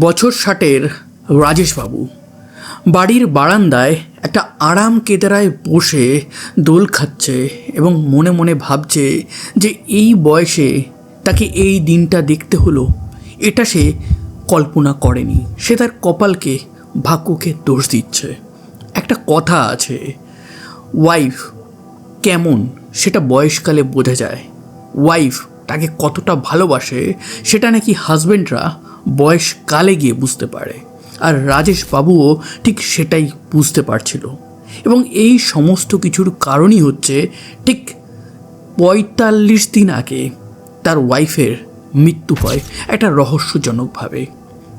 বছর ষাটের রাজেশবাবু। বাড়ির বারান্দায় একটা আরাম কেদারায় বসে দোল খাচ্ছে এবং মনে মনে ভাবছে যে এই বয়সে তাকে এই দিনটা দেখতে হলো। এটা সে কল্পনা করেনি। সে তার কপালকে ভাগ্যকে দোষ দিচ্ছে। একটা কথা আছে ওয়াইফ কেমন সেটা বয়সকালে বোঝা যায়। ওয়াইফ তাকে কতটা ভালোবাসে সেটা নাকি হাজবেন্ডরা বয়সকালে গিয়ে বুঝতে পারে। আর রাজেশ বাবুও ঠিক সেটাই বুঝতে পারছিল। এবং এই সমস্ত কিছুর কারণই হচ্ছে ঠিক পঁয়তাল্লিশ দিন আগে তার ওয়াইফের মৃত্যু হয় একটা রহস্যজনকভাবে।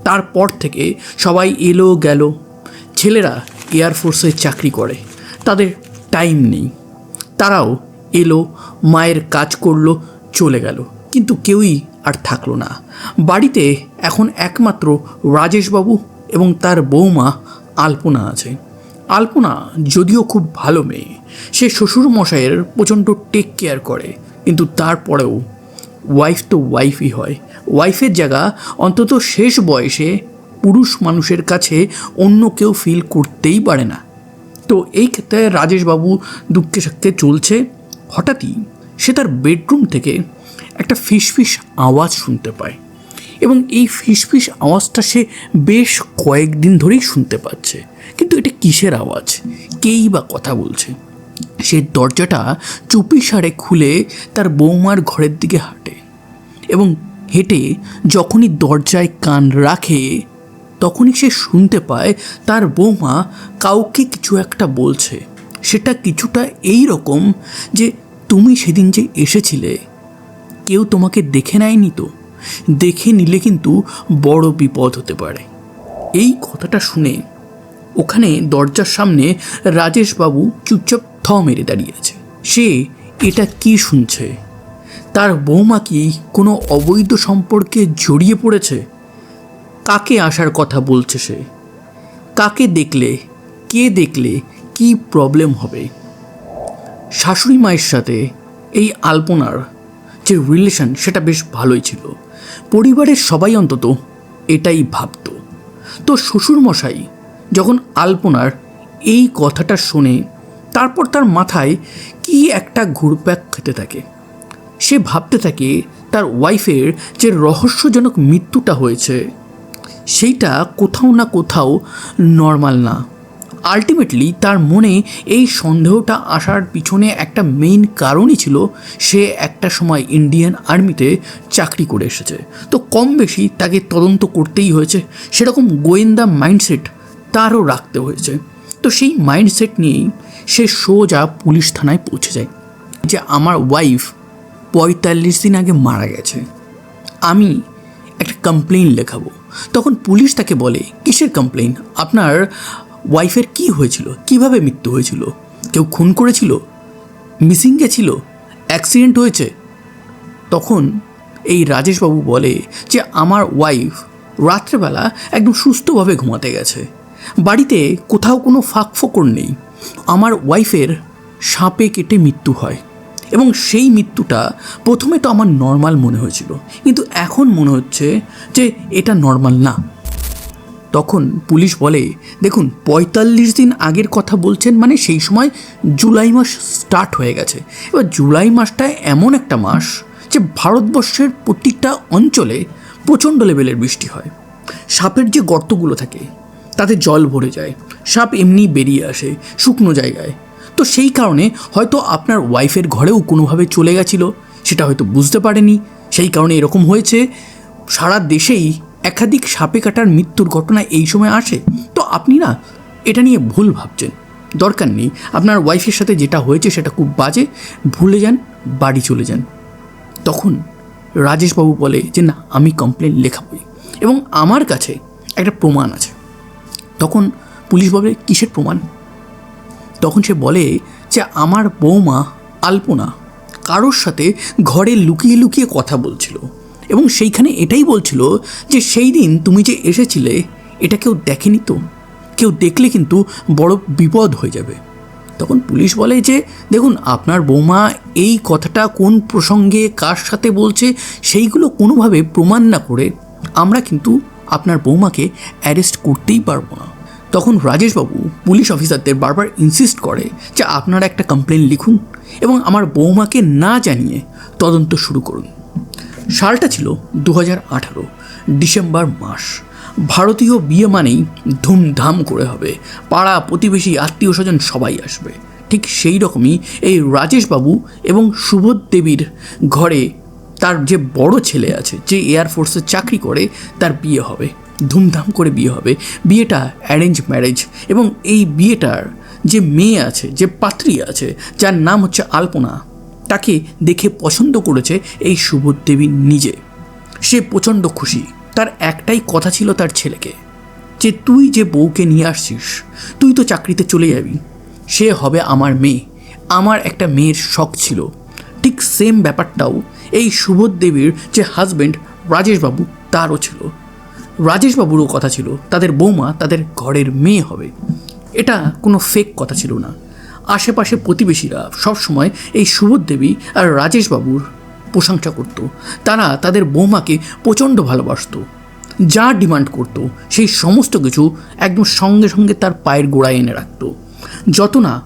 তারপর থেকে সবাই এলো গেল। ছেলেরা এয়ারফোর্সে চাকরি করে। তাদের টাইম নেই। তারাও এলো, মায়ের কাজ করল, চলে গেল। কিন্তু কেউই আর থাকল না। বাড়িতে এখন একমাত্র রাজেশবাবু এবং তার বৌমা আলপনা আছে। আলপনা যদিও খুব ভালো মেয়ে, সে শ্বশুর মশাইয়ের প্রচণ্ড টেক কেয়ার করে, কিন্তু তারপরেও ওয়াইফ তো ওয়াইফই হয়। ওয়াইফের জায়গা অন্তত শেষ বয়সে পুরুষ মানুষের কাছে অন্য কেউ ফিল করতেই পারে না। তো এই ক্ষেত্রে রাজেশবাবু দুঃখে সাক্ষে চলছে। হঠাৎই সে তার বেডরুম থেকে একটা ফিসফিস আওয়াজ শুনতে পায় এবং এই ফিসফিস আওয়াজটা সে বেশ কয়েকদিন ধরেই শুনতে পাচ্ছে। কিন্তু এটা কিসের আওয়াজ? কেই বা কথা বলছে? সে দরজাটা চুপি সারে খুলে তার বৌমার ঘরের দিকে হাঁটে এবং হেঁটে যখনই দরজায় কান রাখে, তখনই সে শুনতে পায় তার বৌমা কাউকে কিছু একটা বলছে। সেটা কিছুটা এই রকম যে তুমি সেদিন যে এসেছিলে, কেউ তোমাকে দেখে নেয়নি তো? দেখে নিলে কিন্তু বড় বিপদ হতে পারে। এই কথাটা শুনে ওখানে দরজার সামনে রাজেশবাবু চুপচাপ থ মেরে দাঁড়িয়ে আছে। সে এটা কি শুনছে? তার বৌমা কি কোনো অবৈধ সম্পর্কে জড়িয়ে পড়েছে? কাকে আসার কথা বলছে সে? কাকে দেখলে, কে দেখলে কি প্রবলেম হবে? শাশুড়ি মায়ের সাথে এই আলপনার যে রিলেশন সেটা বেশ ভালোই ছিল। পরিবারের সবাই অন্তত এটাই ভাবতো। তো শ্বশুরমশাই যখন আলপনার এই কথাটা শোনে, তারপর তার মাথায় কি একটা ঘুরপ্যাক খেতে থাকে। সে ভাবতে থাকে তার ওয়াইফের যে রহস্যজনক মৃত্যুটা হয়েছে, সেইটা কোথাও না কোথাও নর্মাল না। আলটিমেটলি তার মনে এই সন্দেহটা আসার পিছনে একটা মেইন কারণই ছিল সে একটা সময় ইন্ডিয়ান আর্মিতে চাকরি করে এসেছে। তো কম বেশি তাকে তদন্ত করতেই হয়েছে, সেরকম গোয়েন্দা মাইন্ডসেট তারও রাখতে হয়েছে। তো সেই মাইন্ডসেট নিয়েই সে সোজা পুলিশ থানায় পৌঁছে যায়। যে আমার ওয়াইফ পঁয়তাল্লিশ দিন আগে মারা গেছে। আমি একটা কমপ্লেন লেখাবো। তখন পুলিশ তাকে বলে, কিসের কমপ্লেন আপনার ওয়াইফের কি হয়েছিল? কীভাবে মৃত্যু হয়েছিল? কেউ খুন করেছিল? মিসিং গেছিল? অ্যাক্সিডেন্ট হয়েছে? তখন এই রাজেশবাবু বলে যে, আমার ওয়াইফ রাত্রেবেলা একদম সুস্থভাবে ঘুমাতে গেছে। বাড়িতে কোথাও কোনো ফাঁক ফোকর নেই। আমার ওয়াইফের সাপে কেটে মৃত্যু হয়। এবং সেই মৃত্যুটা প্রথমে তো আমার নর্মাল মনে হয়েছিল। কিন্তু এখন মনে হচ্ছে যে, এটা নর্মাল না। তখন পুলিশ বলে, দেখুন, পঁয়তাল্লিশ দিন আগের কথা বলছেন মানে সেই সময় জুলাই মাস স্টার্ট হয়ে গেছে। এবার জুলাই মাসটা এমন একটা মাস যে ভারতবর্ষের প্রত্যেকটা অঞ্চলে প্রচণ্ড লেভেলের বৃষ্টি হয়। সাপের যে গর্তগুলো থাকে, তাতে জল ভরে যায়, সাপ এমনি বেরিয়ে আসে শুকনো জায়গায়। তো সেই কারণে হয়তো আপনার ওয়াইফের ঘরেও কোনোভাবে চলে গেছিল, সেটা হয়তো বুঝতে পারেনি। সেই কারণে এরকম হয়েছে, সারা দেশেই একাধিক সাপে কাটার মৃত্যুর ঘটনা এই সময় আসে? তো আপনি না, এটা নিয়ে ভুল ভাবছেন। দরকার নেই, আপনার ওয়াইফের সাথে যেটা হয়েছে সেটা খুব বাজে, ভুলে যান, বাড়ি চলে যান। তখন রাজেশবাবু বলে যে, না, আমি কমপ্লেন লেখাবই। এবং আমার কাছে একটা প্রমাণ আছে। তখন পুলিশ বলে, কিসের প্রমাণ? তখন সে বলে যে, আমার বৌমা আলপনা কারোর সাথে ঘরে লুকিয়ে লুকিয়ে কথা বলছিল। এবং সেইখানে এটাই বলছিল যে সেই দিন তুমি যে এসেছিলে, এটা কেউ দেখেনি তো? কেউ দেখলে কিন্তু বড় বিপদ হয়ে যাবে। তখন পুলিশ বলে যে, দেখুন, আপনার বৌমা এই কথাটা কোন প্রসঙ্গে কার সাথে বলছে, সেইগুলো কোনোভাবে প্রমাণ না করে আমরা কিন্তু আপনার বৌমাকে অ্যারেস্ট করতেই পারব না। তখন রাজেশবাবু পুলিশ অফিসারদের বারবার ইনসিস্ট করে যে, আপনারা একটা কমপ্লেন লিখুন এবং আমার বৌমাকে না জানিয়ে তদন্ত শুরু করুন। সালটা ছিল দু আঠারো, ডিসেম্বর মাস। ভারতীয় বিয়ে মানেই ধুমধাম করে হবে। পাড়া প্রতিবেশী আত্মীয় স্বজন সবাই আসবে। ঠিক সেই রকমই এই রাজেশবাবু এবং সুবোধ দেবীর ঘরে তার যে বড় ছেলে আছে, যে এয়ারফোর্সে চাকরি করে, তার বিয়ে হবে। ধুমধাম করে বিয়ে হবে। বিয়েটা অ্যারেঞ্জ ম্যারেজ এবং এই বিয়েটার যে মেয়ে আছে, যে পাত্রী আছে, যার নাম হচ্ছে আলপনা তাকে দেখে পছন্দ করেছে এই সুবোধ দেবী নিজে। সে প্রচণ্ড খুশি। তার একটাই কথা ছিল তার ছেলেকে, যে তুই যে বউকে নিয়ে আসছিস, তুই তো চাকরিতে চলে যাবি। সে হবে আমার মেয়ে। আমার একটা মেয়ের শখ ছিল। ঠিক সেম ব্যাপারটাও এই সুবোধ দেবীর যে হাজব্যান্ড রাজেশবাবু, তারও ছিল। রাজেশবাবুরও কথা ছিল, তাদের বৌমা তাদের ঘরের মেয়ে হবে। এটা কোনো ফেক কথা ছিল না। আশেপাশে প্রতিবেশীরা সবসময় এই সুবোধ দেবী আর রাজেশবাবুর প্রশংসা করত। তারা তাদের বৌমাকে প্রচণ্ড ভালোবাসতো। যা ডিমান্ড করতো, সেই সমস্ত কিছু একদম সঙ্গে সঙ্গে তার পায়ের গোড়ায় এনে রাখতো। যত না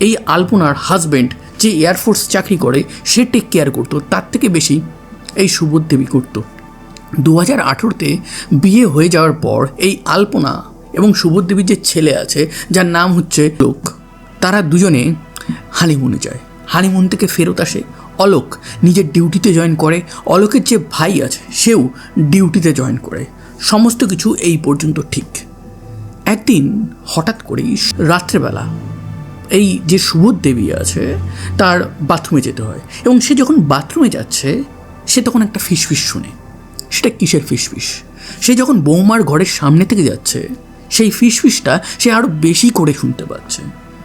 এই আলপনার হাজব্যান্ড যে এয়ারফোর্স চাকরি করে, সে টেক কেয়ার করতো, তার থেকে বেশি এই সুবোধ দেবী করতো। দু হাজার আঠেরোতে বিয়ে হয়ে যাওয়ার পর এই আলপনা এবং সুবোধ দেবীর যে ছেলে আছে, যার নাম হচ্ছে লোক। তারা দুজনে হানিমুনে যায়। হানিমুন থেকে ফেরত আসে। অলোক নিজের ডিউটিতে জয়েন করে। অলোকের যে ভাই আছে, সেও ডিউটিতে জয়েন করে। সমস্ত কিছু এই পর্যন্ত ঠিক। একদিন হঠাৎ করেই রাত্রেবেলা এই যে সুবোধ দেবী আছে, তার বাথরুমে যেতে হয় এবং সে যখন বাথরুমে যাচ্ছে, সে তখন একটা ফিসফিস শুনে। সেটা কিসের ফিসফিস? সে যখন বৌমার ঘরের সামনে থেকে যাচ্ছে, সেই ফিসফিসটা সে আরও বেশি করে শুনতে পাচ্ছে।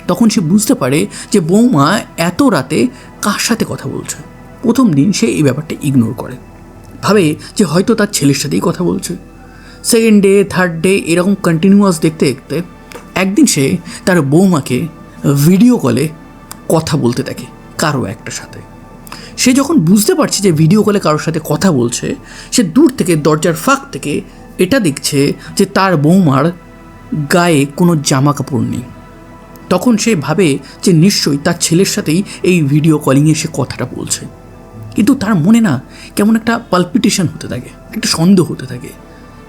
তখন সে বুঝতে পারে যে বৌমা এত রাতে কার সাথে কথা বলছে। প্রথম দিন সে এই ব্যাপারটা ইগনোর করে। ভাবে যে হয়তো তার ছেলের সাথেই কথা বলছে। সেকেন্ড ডে থার্ড ডে এরকম কন্টিনিউয়াস দেখতে দেখতে একদিন সে তার বৌমাকে ভিডিও কলে কথা বলতে দেখে কারও একটা সাথে। সে যখন বুঝতে পারছে যে ভিডিও কলে কারোর সাথে কথা বলছে, সে দূর থেকে, দরজার ফাঁক থেকে এটা দেখছে যে তার বৌমার গায়ে কোনো জামা কাপড় নেই। তখন সে ভাবে যে নিশ্চয়ই তার ছেলের সাথেই এই ভিডিও কলিংয়ে সে কথাটা বলছে। কিন্তু তার মনে না কেমন একটা পালপিটেশন হতে থাকে, একটা সন্দেহ হতে থাকে।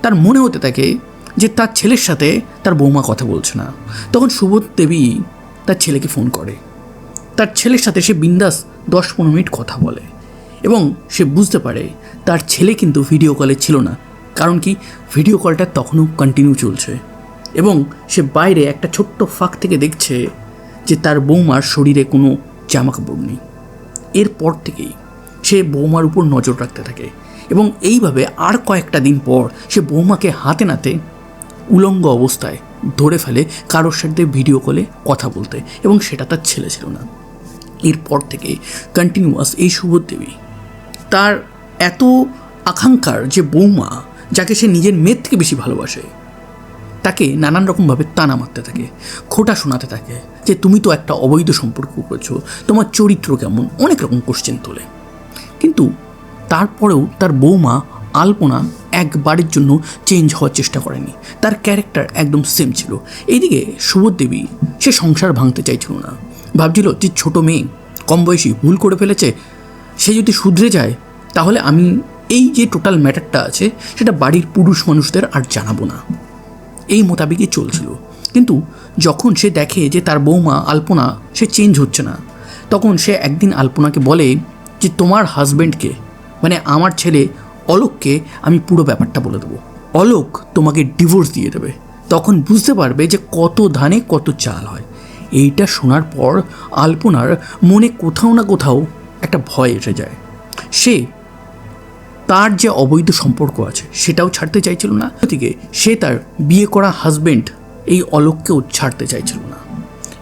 তার মনে হতে থাকে যে তার ছেলের সাথে তার বৌমা কথা বলছে না। তখন সুবোধ দেবী তার ছেলেকে ফোন করে। তার ছেলের সাথে সে বিন্দাস দশ পনেরো মিনিট কথা বলে এবং সে বুঝতে পারে তার ছেলে কিন্তু ভিডিও কলে ছিল না। কারণ কি ভিডিও কলটা তখনও কন্টিনিউ চলছে। এবং সে বাইরে একটা ছোট্ট ফাঁক থেকে দেখছে যে তার বৌমার শরীরে কোনো জামা কাপড় নেই। এরপর থেকেই সে বৌমার উপর নজর রাখতে থাকে এবং এইভাবে আর কয়েকটা দিন পর সে বৌমাকে হাতে নাতে উলঙ্গ অবস্থায় ধরে ফেলে কারোর সাথে ভিডিও কলে কথা বলতে এবং সেটা তার ছেলে ছিল না। এরপর থেকে কন্টিনিউয়াস এই সুবোধ দেবী তার এত আকাঙ্ক্ষার যে বৌমা যাকে সে নিজের মেয়ের থেকে বেশি ভালোবাসে তাকে নানান রকমভাবে টানা মারতে থাকে, খোটা শোনাতে থাকে যে তুমি তো একটা অবৈধ সম্পর্ক করেছ, তোমার চরিত্র কেমন, অনেক রকম কোশ্চেন তোলে। কিন্তু তারপরেও তার বৌমা আলপনা একবারের জন্য চেঞ্জ হওয়ার চেষ্টা করেনি। তার ক্যারেক্টার একদম সেম ছিল। এইদিকে দেবী, সে সংসার ভাঙতে চাইছিল না। ভাবছিল যে ছোট মেয়ে কম বয়সী ভুল করে ফেলেছে, সে যদি শুধরে যায়, তাহলে আমি এই যে টোটাল ম্যাটারটা আছে, সেটা বাড়ির পুরুষ মানুষদের আর জানাব না। এই মোতাবেকই চলছিল। কিন্তু যখন সে দেখে যে তার বৌমা আলপনা, সে চেঞ্জ হচ্ছে না। তখন সে একদিন আলপনাকে বলে যে, তোমার হাজব্যান্ডকে মানে আমার ছেলে অলোককে আমি পুরো ব্যাপারটা বলে দেবো। অলোক তোমাকে ডিভোর্স দিয়ে দেবে। তখন বুঝতে পারবে যে কত ধানে কত চাল হয়। এইটা শোনার পর আলপনার মনে কোথাও না কোথাও একটা ভয় এসে যায়। সে তার যে অবৈধ সম্পর্ক আছে, সেটাও ছাড়তে চাইছিল না। থেকে সে তার বিয়ে করা হাজবেন্ড এই অলোককেও ছাড়তে চাইছিল না।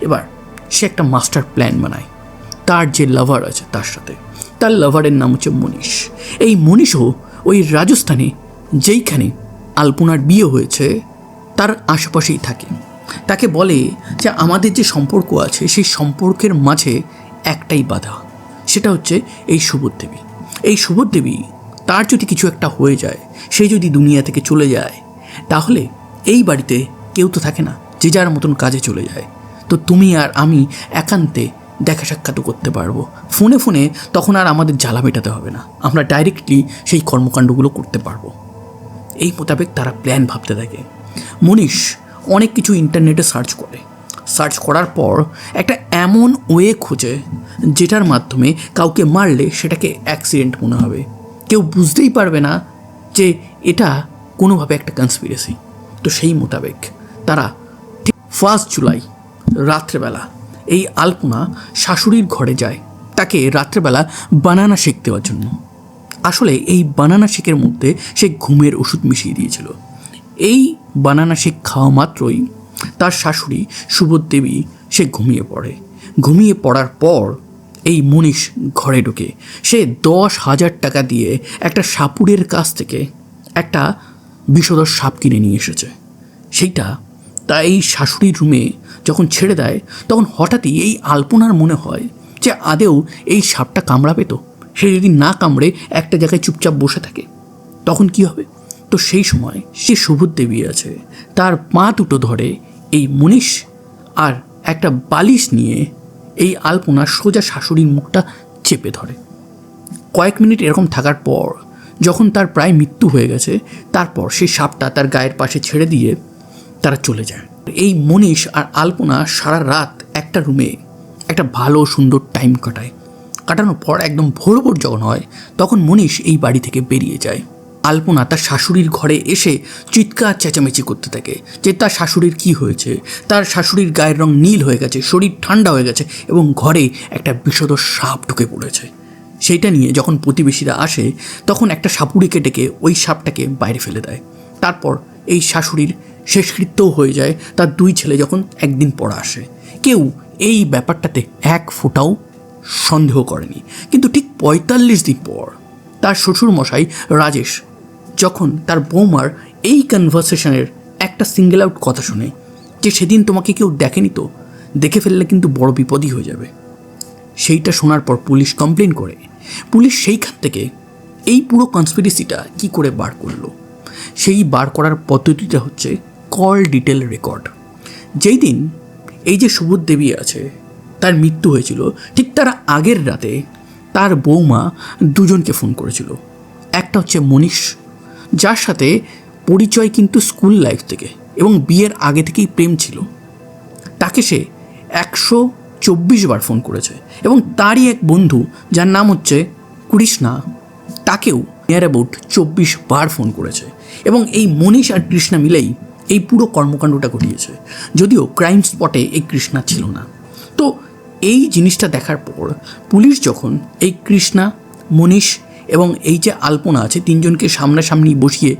এবার সে একটা মাস্টার প্ল্যান বানায়। তার যে লাভার আছে তার সাথে। তার লাভারের নাম হচ্ছে মনীষ এই মনীষও ওই রাজস্থানে যেইখানে আলপনার বিয়ে হয়েছে, তার আশেপাশেই থাকে। তাকে বলে যে আমাদের যে সম্পর্ক আছে, সেই সম্পর্কের মাঝে একটাই বাধা। সেটা হচ্ছে এই সুবোধ দেবী। এই সুবোধ দেবী তার যদি কিছু একটা হয়ে যায়, সে যদি দুনিয়া থেকে চলে যায়, তাহলে এই বাড়িতে কেউ তো থাকে না, যে যার মতন কাজে চলে যায়। তো তুমি আর আমি একান্তে দেখা সাক্ষাৎও করতে পারব। ফোনে ফোনে তখন আর আমাদের জ্বালা মেটাতে হবে না। আমরা ডাইরেক্টলি সেই কর্মকাণ্ডগুলো করতে পারব। এই মোতাবেক তারা প্ল্যান ভাবতে থাকে। মনীষ অনেক কিছু ইন্টারনেটে সার্চ করে। সার্চ করার পর একটা এমন ওয়ে খোঁজে, যেটার মাধ্যমে কাউকে মারলে সেটাকে অ্যাক্সিডেন্ট মনে হবে। কেউ বুঝতেই পারবে না যে এটা কোনোভাবে একটা কনস্পিরেসি তো সেই মোতাবেক তারা ঠিক ফার্স্ট জুলাই, রাত্রেবেলা এই আলপনা শাশুড়ির ঘরে যায় তাকে রাত্রেবেলা বানানা শেক দেওয়ার জন্য। আসলে এই বানানা শেকের মধ্যে সে ঘুমের ওষুধ মিশিয়ে দিয়েছিল। এই বানানা শেক খাওয়া মাত্রই তার শাশুড়ি সুবোধ দেবী সে ঘুমিয়ে পড়ে। ঘুমিয়ে পড়ার পর এই মনীষ ঘরে ঢুকে সে দশ হাজার টাকা দিয়ে একটা সাপুরের কাছ থেকে একটা বিষধর সাপ কিনে নিয়ে এসেছে। সেইটা তা এই শাশুড়ির রুমে যখন ছেড়ে দেয়, তখন হঠাৎই এই আলপনার মনে হয় যে আদেও এই সাপটা কামড়াবে তো। সে যদি না কামড়ে একটা জায়গায় চুপচাপ বসে থাকে, তখন কি হবে? তো সেই সময় সে সুবোধ দেবী আছে, তার পা দুটো ধরে এই মনীষ আর একটা বালিশ নিয়ে এই আলপনা সোজা শাশুড়ির মুখটা চেপে ধরে। কয়েক মিনিট এরকম থাকার পর, যখন তার প্রায় মৃত্যু হয়ে গেছে, তারপর সেই সাপটা তার গায়ের পাশে ছেড়ে দিয়ে তারা চলে যায়। এই মনীষ আর আলপনা সারা রাত একটা রুমে একটা ভালো সুন্দর টাইম কাটায়। কাটানোর পর একদম ভোর ভোর যখন হয়, তখন মনীষ এই বাড়ি থেকে বেরিয়ে যায়। আলপনা তার শাশুড়ির ঘরে এসে চিৎকার চেঁচামেচি করতে থাকে যে তার শাশুড়ির কি হয়েছে? তার শাশুড়ির গায়ের রং নীল হয়ে গেছে, শরীর ঠান্ডা হয়ে গেছে এবং ঘরে একটা বিষধর সাপ ঢুকে পড়েছে। সেইটা নিয়ে যখন প্রতিবেশীরা আসে, তখন একটা সাপুড়িকে ডেকে ওই সাপটাকে বাইরে ফেলে দেয়। তারপর এই শাশুড়ির শেষকৃত্যও হয়ে যায় তার দুই ছেলে যখন একদিন পড়া আসে। কেউ এই ব্যাপারটাতে এক ফোঁটাও সন্দেহ করেনি। কিন্তু ঠিক পঁয়তাল্লিশ দিন পর তার শ্বশুর মশাই রাজেশ যখন তার বৌমার এই কনভারসেশনের একটা সিঙ্গেল আউট কথা শুনে যে সেদিন তোমাকে কেউ দেখেনি তো, দেখে ফেললে কিন্তু বড় বিপদই হয়ে যাবে। সেইটা শোনার পর পুলিশ কমপ্লেন করে। পুলিশ সেইখান থেকে এই পুরো কনস্পিরেসিটা কি করে বার করল? সেই বার করার পদ্ধতিটা হচ্ছে কল ডিটেল রেকর্ড যেই দিন এই যে সুবোধ দেবী আছে, তার মৃত্যু হয়েছিল ঠিক তার আগের রাতে তার বৌমা দুজনকে ফোন করেছিল। একটা হচ্ছে মনীষ যার সাথে পরিচয় কিন্তু স্কুল লাইফ থেকে এবং বিয়ের আগে থেকেই প্রেম ছিল। তাকে সে একশো চব্বিশ বার ফোন করেছে এবং তারই এক বন্ধু, যার নাম হচ্ছে কৃষ্ণা, তাকেও নিয়ার অ্যাবাউট চব্বিশ বার ফোন করেছে এবং এই মনীষ আর কৃষ্ণা মিলেই এই পুরো কর্মকাণ্ডটা ঘটিয়েছে। যদিও ক্রাইম স্পটে এই কৃষ্ণা ছিল না। তো এই জিনিসটা দেখার পর পুলিশ যখন এই কৃষ্ণা, মনীষ এবং এই যে আলপনা আছে, তিনজনকে সামনাসামনি বসিয়ে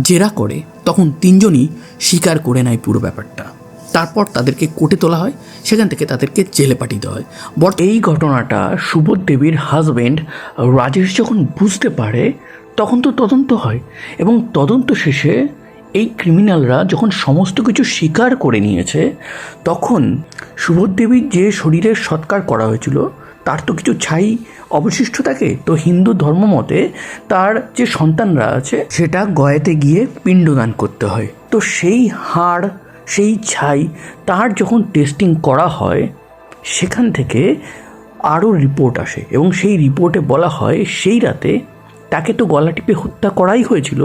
জেরা করে, তখন তিনজনই স্বীকার করে নেয় পুরো ব্যাপারটা। তারপর তাদেরকে কোর্টে তোলা হয়, সেখান থেকে তাদেরকে জেলে পাঠিয়ে দেওয়া হয়। বট এই ঘটনাটা সুবোধ দেবীর হাজব্যান্ড রাজেশ যখন বুঝতে পারে, তখন তো তদন্ত হয় এবং তদন্ত শেষে এই ক্রিমিনালরা যখন সমস্ত কিছু স্বীকার করে নিয়েছে, তখন সুবোধ দেবীর যে শরীরের সৎকার করা হয়েছিল তার তো কিছু ছাই অবশিষ্ট থাকে। তো হিন্দু ধর্ম মতে তার যে সন্তানরা আছে, সেটা গয়াতে গিয়ে পিণ্ডদান করতে হয়। তো সেই হাড়, সেই ছাই, তার যখন টেস্টিং করা হয়, সেখান থেকে আরও রিপোর্ট আসে এবং সেই রিপোর্টে বলা হয়, সেই রাতে তাকে তো গলা টিপে হত্যা করাই হয়েছিল,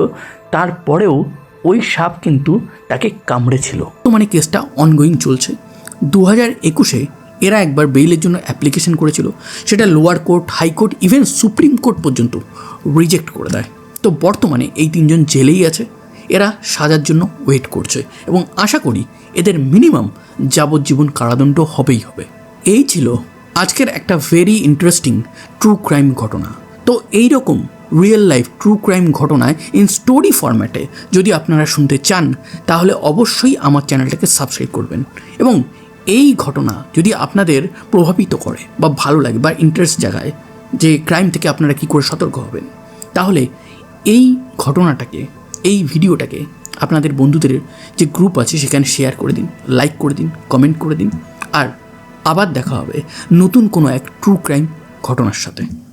তারপরেও ওই সাপ কিন্তু তাকে কামড়েছিল। তো মানে কেসটা অনগোয়িং চলছে। দু হাজার একুশে এরা একবার বেইলের জন্য অ্যাপ্লিকেশন করেছিল। সেটা lower court high court even supreme court পর্যন্ত রিজেক্ট করে দেয়। তো বর্তমানে এই তিনজন জেলেই আছে। এরা সাজার জন্য ওয়েট করছে এবং আশা করি এদের মিনিমাম যাবজ্জীবন কারাদণ্ড হবেই হবে। এই ছিল আজকের একটা ভেরি ইন্টারেস্টিং ট্রু ক্রাইম ঘটনা। তো এই রকম রিয়েল লাইফ ট্রু ক্রাইম ঘটনায় ইন স্টোরি ফরম্যাটে যদি আপনারা শুনতে চান, তাহলে অবশ্যই আমার চ্যানেলটাকে সাবস্ক্রাইব করবেন। এবং এই ঘটনা যদি আপনাদের প্রভাবিত করে বা ভালো লাগে বা ইন্টারেস্ট জায়গায় যে ক্রাইম থেকে আপনারা কী করে সতর্ক হবেন, তাহলে এই ঘটনাটাকে, এই ভিডিওটাকে আপনাদের বন্ধুদের যে গ্রুপ আছে সেখানে শেয়ার করে দিন লাইক করে দিন কমেন্ট করে দিন। আর আবার দেখা হবে নতুন কোনো এক ট্রু ক্রাইম ঘটনার সাথে।